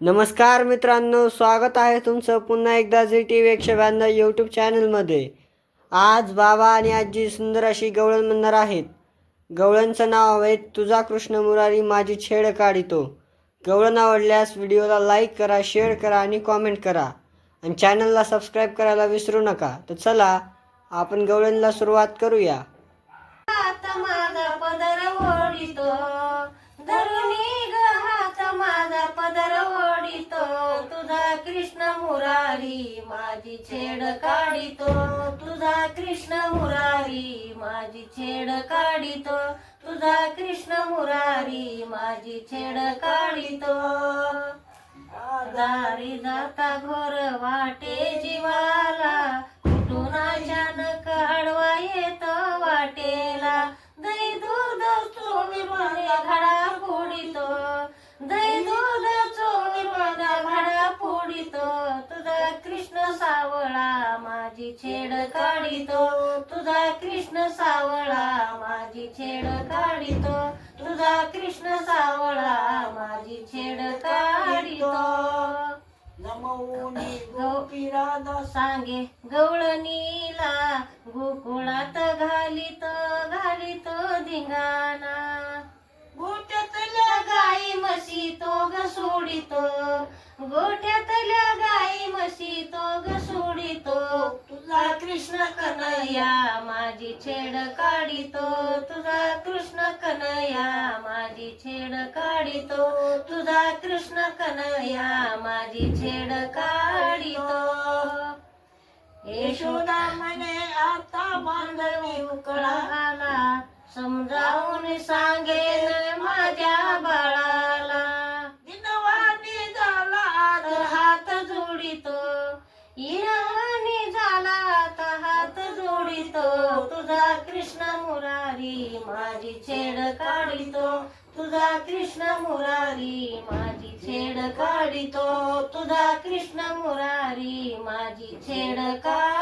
नमस्कार मित्रांनो स्वागत आहे तुमचं पुन्हा एकदा झी टी व्ही एकशे ब्याण्णव यूट्यूब चॅनलमध्ये आज बाबा आणि आजी सुंदर अशी गवळण म्हणणार आहेत. गवळणचं नाव आहे तुझा कृष्ण मुरारी माझी छेड काढितो. गवळण आवडल्यास व्हिडिओला लाईक करा शेअर करा आणि कॉमेंट करा. आणि चॅनलला सबस्क्राईब करायला विसरू नका. तर चला आपण गवळणला सुरुवात करूया. आता माझा पदर ओढितो. कृष्ण मुरारी माझी छेड काढितो. तुझा कृष्ण मुरारी माझी छेड काढितो. तुझा कृष्ण मुरारी माझी छेड काढितो. दारी जाता घोर वाटे जीवाला कुठून अचानक हडवा येतो वाटेला. दै सावळा माझी छेड काढितो. तुझा कृष्ण सावळा माझी छेड काढितो. तुझा कृष्ण सावळा माझी छेड काढितो. नमोनी गोपी राधा सांगे गवळणीला गोकुळात घालित घालित धिंगाणा. गोठ्यातल्या गाई म्हशी तो ग सोडितो गोठ्यातल्या कृष्ण कन्हैया माझी छेड काढितो. तुझा कृष्ण कन्हैया माझी छेड काढितो. तुझा कृष्ण कन्हैया माझी छेड काढितो. यशोदा म्हणे आता बांधवी उकळा. आला समजावून सांगेन माझ्या बाळाला. दिनवाणी झाला हात जोडितो. या तुझा कृष्ण मुरारी माझी छेड काढितो. तुझा कृष्ण मुरारी माझी छेड काढितो. तुझा कृष्ण मुरारी माझी छेड काढ